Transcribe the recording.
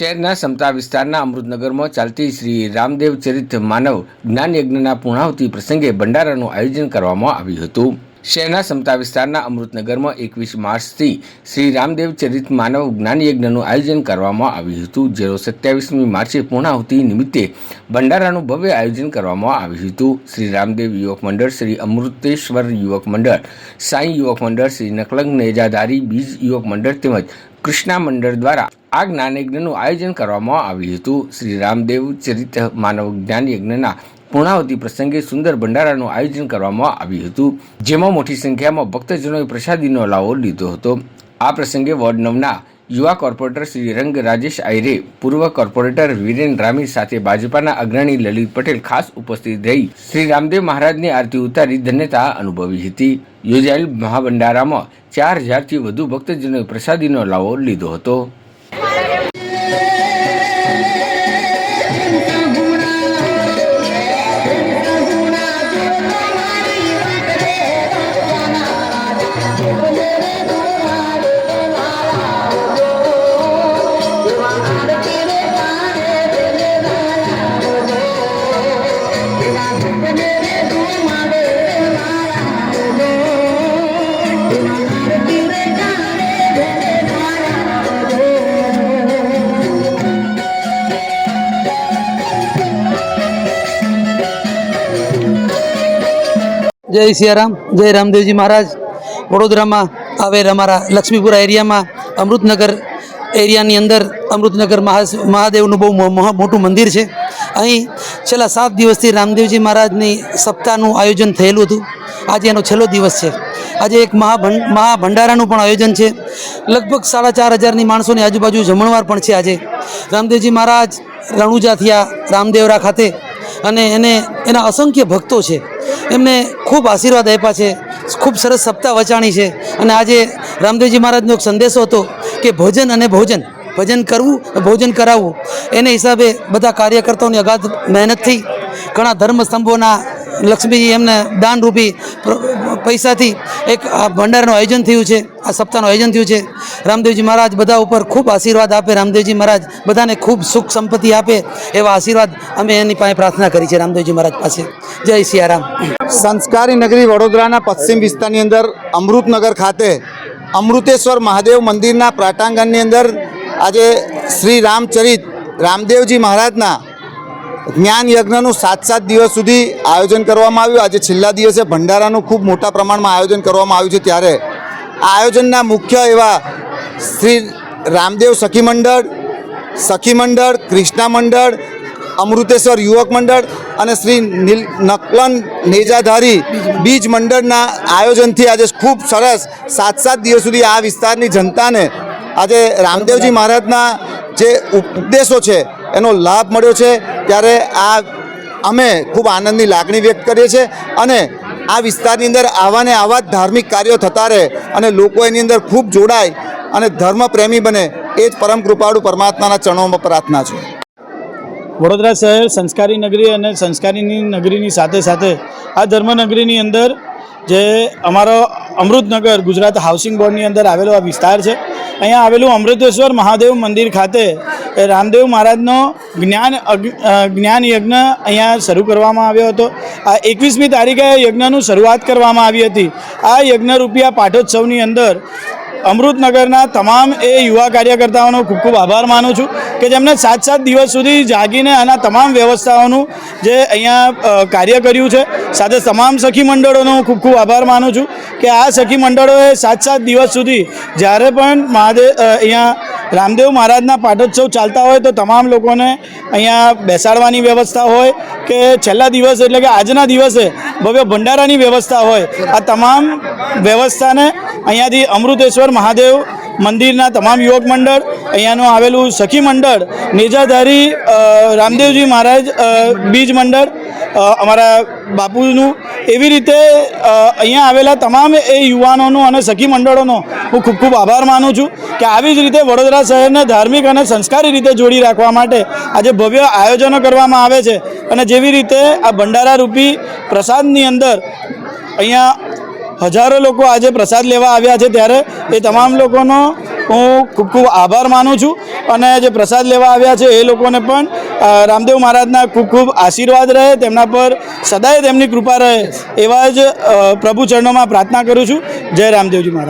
શહેરના સમતા વિસ્તારના અમૃતનગરમાં ચાલતી શ્રી રામદેવ ચરિત માનવ જ્ઞાન યજ્ઞના પૂર્ણાહુતિ પ્રસંગે ભંડારાનું આયોજન કરવામાં આવ્યું હતું. શહેરના સમતા વિસ્તારના અમૃતનગરમાં એકવીસ માર્ચથી શ્રી રામદેવ ચરિત માનવ જ્ઞાન યજ્ઞનું આયોજન કરવામાં આવ્યું હતું. જેનો સત્યાવીસમી માર્ચે પૂર્ણાહુતિ નિમિત્તે ભંડારાનું ભવ્ય આયોજન કરવામાં આવ્યું હતું. શ્રી રામદેવ યુવક મંડળ, શ્રી અમૃતેશ્વર યુવક મંડળ, સાંઈ યુવક મંડળ, શ્રી નકલંગ નેજાધારી બીજ યુવક મંડળ તેમજ કૃષ્ણા મંડળ દ્વારા આ જ્ઞાનયજ્ઞનું આયોજન કરવામાં આવ્યું હતું. શ્રી રામદેવ ચરિત માનવ જ્ઞાન યજ્ઞના પૂર્ણાવતી પ્રસંગે સુંદર ભંડારાનું આયોજન કરવામાં આવ્યું હતું. જેમાં મોટી સંખ્યામાં ભક્તજનોએ પ્રસાદીનો લાવો લીધો હતો. આ પ્રસંગે વોર્ડ નવના યુવા કોર્પોરેટર શ્રી રંગ રાજેશ આયરે, પૂર્વ કોર્પોરેટર વીરેન રામી સાથે ભાજપાના અગ્રણી લલિત પટેલ ખાસ ઉપસ્થિત રહી. શ્રી રામદેવ મહારાજની આરતી ઉતારી ધન્યતા અનુભવી હતી. યોજાયેલ મહાભંડારામાં ચાર હજારથી વધુ ભક્તજનોએ પ્રસાદીનો લાવો લીધો હતો. જય સિયારામ, જય રામદેવજી મહારાજ. વડોદરામાં આવેલ અમારા લક્ષ્મીપુરા એરિયામાં અમૃતનગર એરિયાની અંદર અમૃતનગર મહા મહાદેવનું બહુ મોટું મંદિર છે. અહીં છેલ્લા સાત દિવસથી રામદેવજી મહારાજની સપ્તાહનું આયોજન થયેલું હતું. આજે એનો છેલ્લો દિવસ છે. આજે એક મહાભં મહાભંડારાનું પણ આયોજન છે. લગભગ સાડા ચાર હજારની માણસોની આજુબાજુ જમણવાર પણ છે આજે. રામદેવજી મહારાજ રણુજા થયા રામદેવરા ખાતે અને એને, એના અસંખ્ય ભક્તો છે. એમને ખૂબ આશીર્વાદ આપ્યા છે. ખૂબ સરસ સપ્તાહ વચાણી છે. અને આજે રામદેવજી મહારાજનો એક સંદેશો હતો કે ભોજન અને ભોજન, ભજન કરવું ભોજન કરાવવું. એને હિસાબે બધા કાર્યકર્તાઓની અગાધ મહેનતથી ઘણા ધર્મ સ્તંભોના લક્ષ્મીજી એમને દાનરૂપી પૈસાથી એક આ ભંડારનું આયોજન થયું છે, આ સપ્તાહનું આયોજન થયું છે. રામદેવજી મહારાજ બધા ઉપર ખૂબ આશીર્વાદ આપે, રામદેવજી મહારાજ બધાને ખૂબ સુખ સંપત્તિ આપે, એવા આશીર્વાદ અમે એની પાસે પ્રાર્થના કરી છે, રામદેવજી મહારાજ પાસે. જય સિયારામ. સંસ્કારી નગરી વડોદરાના પશ્ચિમ વિસ્તારની અંદર અમૃતનગર ખાતે અમૃતેશ્વર મહાદેવ મંદિરના પ્રાટાંગણની અંદર આજે શ્રી રામચરિત રામદેવજી મહારાજના જ્ઞાન યજ્ઞનું સાત સાત દિવસ સુધી આયોજન કરવામાં આવ્યું. આજે છેલ્લા દિવસે ભંડારાનું ખૂબ મોટા પ્રમાણમાં આયોજન કરવામાં આવ્યું છે ત્યારે આ આયોજનના મુખ્ય એવા શ્રી રામદેવ સખી મંડળ સખી મંડળ, કૃષ્ણા મંડળ, અમૃતેશ્વર યુવક મંડળ અને શ્રી નીલ નકલન નેજાધારી બીજ મંડળના આયોજનથી આજે ખૂબ સરસ સાત સાત દિવસ સુધી આ વિસ્તારની જનતાને આજે રામદેવજી મહારાજના જે ઉપદેશો છે એનો લાભ મળ્યો છે. ત્યારે આ અમે ખૂબ આનંદની લાગણી વ્યક્ત કરીએ છીએ અને આ વિસ્તારની અંદર આવા ને આવા જ ધાર્મિક કાર્યો થતા રહે અને લોકો એની અંદર ખૂબ જોડાય અને ધર્મ પ્રેમી બને એ જ પરમ કૃપાળુ પરમાત્માના ચરણોમાં પ્રાર્થના છે. વડોદરા શહેર સંસ્કારી નગરી અને સંસ્કારીની નગરીની સાથે સાથે આ ધર્મનગરીની અંદર જે અમારો અમૃતનગર ગુજરાત હાઉસિંગ બોર્ડની અંદર આવેલો આ વિસ્તાર છે અહીંયા આવેલું અમૃતેશ્વર મહાદેવ મંદિર ખાતે રામદેવ મહારાજનો જ્ઞાન જ્ઞાન યજ્ઞ અહીંયા શરૂ કરવામાં આવ્યો હતો. આ એકવીસમી તારીખે યજ્ઞનું શરૂઆત કરવામાં આવી હતી. આ યજ્ઞ રૂપિયા પાઠોત્સવની અંદર અમૃતનગરના તમામ એ યુવા કાર્યકર્તાઓનો ખૂબ ખૂબ આભાર માનું છું કે જેમણે સાત સાત દિવસ સુધી જાગીને આના તમામ વ્યવસ્થાઓનું જે અહીંયા કાર્ય કર્યું છે. સાથે તમામ સખી મંડળોનો હું ખૂબ ખૂબ આભાર માનું છું કે આ સખી મંડળોએ સાત સાત દિવસ સુધી જ્યારે પણ મહાદેવ અહીંયા રામદેવ મહારાજના પાટોત્સવ ચાલતા હોય તો તમામ લોકોને અહીંયા બેસાડવાની વ્યવસ્થા હોય કે છેલ્લા દિવસ એટલે કે આજના દિવસે ભવ્ય ભંડારાની વ્યવસ્થા હોય. આ તમામ વ્યવસ્થાને અહીંયાથી અમૃતેશ્વર મહાદેવ મંદિરના તમામ યુવક મંડળ, અહીંયાનું આવેલું સખી મંડળ, નેજાધારી રામદેવજી મહારાજ બીજ મંડળ અમારા બાપુનું. એવી રીતે અહીંયા આવેલા તમામ એ યુવાનોનું અને સખી મંડળોનો હું ખૂબ ખૂબ આભાર માનું છું કે આવી જ રીતે વડોદરા શહેરને ધાર્મિક અને સંસ્કારી રીતે જોડી રાખવા માટે આજે ભવ્ય આયોજનો કરવામાં આવે છે. અને જેવી રીતે આ ભંડારા રૂપી પ્રસાદની અંદર અહીંયા હજારો લોકો આજે પ્રસાદ લેવા આવ્યા છે ત્યારે એ તમામ લોકોનો હું ખૂબ ખૂબ આભાર માનું છું. અને જે પ્રસાદ લેવા આવ્યા છે એ લોકોને પણ રામદેવ મહારાજના ખૂબ ખૂબ આશીર્વાદ રહે, તેમના પર સદાય તેમની કૃપા રહે એવા જ પ્રભુ ચરણોમાં પ્રાર્થના કરું છું. જય રામદેવજી મહારાજ.